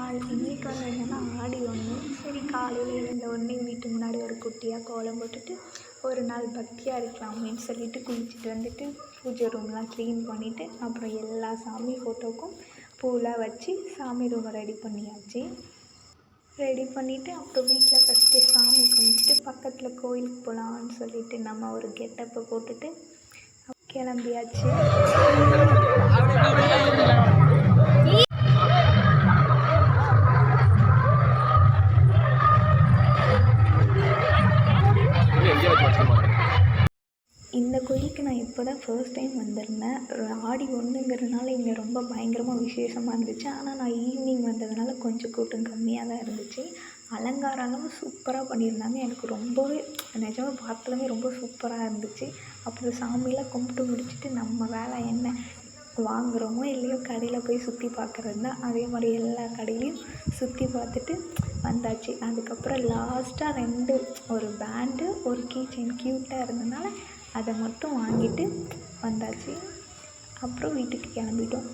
ஆள் இன்னைக்கு வந்து என்னென்னா ஆடி ஒன்று. சரி காலையில் எழுந்த உடனே வீட்டு முன்னாடி ஒரு குட்டியாக கோலம் போட்டுட்டு ஒரு நாள் பக்தியாக அப்படின்னு சொல்லிட்டு குளிச்சுட்டு வந்துட்டு பூஜை ரூம்லாம் க்ளீன் பண்ணிவிட்டு அப்புறம் எல்லா சாமி ஃபோட்டோவுக்கும் பூவெலாம் வச்சு சாமி ரூமை ரெடி பண்ணியாச்சு. ரெடி பண்ணிவிட்டு அப்புறம் வீட்டில் ஃபஸ்ட்டு சாமி கும்பிட்டுட்டு பக்கத்தில் கோயிலுக்கு போகலான்னு சொல்லிட்டு நம்ம ஒரு கெட்டப்பை போட்டுட்டு கிளம்பியாச்சு. இந்த கோயிலுக்கு நான் இப்போ தான் ஃபர்ஸ்ட் டைம் வந்திருந்தேன் ஆடி ஒன்றுங்கிறதுனால இங்கே ரொம்ப பயங்கரமாக விசேஷமாக இருந்துச்சு. ஆனால் நான் ஈவினிங் வந்ததுனால கொஞ்சம் கூட்டம் கம்மியாக தான் இருந்துச்சு. அலங்காரம்லாம் சூப்பராக பண்ணியிருந்தாங்க. எனக்கு ரொம்பவே நிஜமாக பார்த்ததுமே ரொம்ப சூப்பராக இருந்துச்சு. அப்புறம் சாமியெல்லாம் கும்பிட்டு முடிச்சுட்டு நம்ம வேலை என்ன வாங்குகிறோமோ இல்லையோ கடையில் போய் சுற்றி பார்க்குறது தான். அதே மாதிரி எல்லா கடையிலையும் சுற்றி பார்த்துட்டு வந்தாச்சு. அதுக்கப்புறம் லாஸ்ட்டாக ரெண்டு ஒரு பேண்டு ஒரு கீ செயின் க்யூட்டாக இருந்ததுனால அதை மட்டும் வாங்கிட்டு வந்தாச்சு. அப்புறம் வீட்டுக்கு கிளம்பிட்டோம்.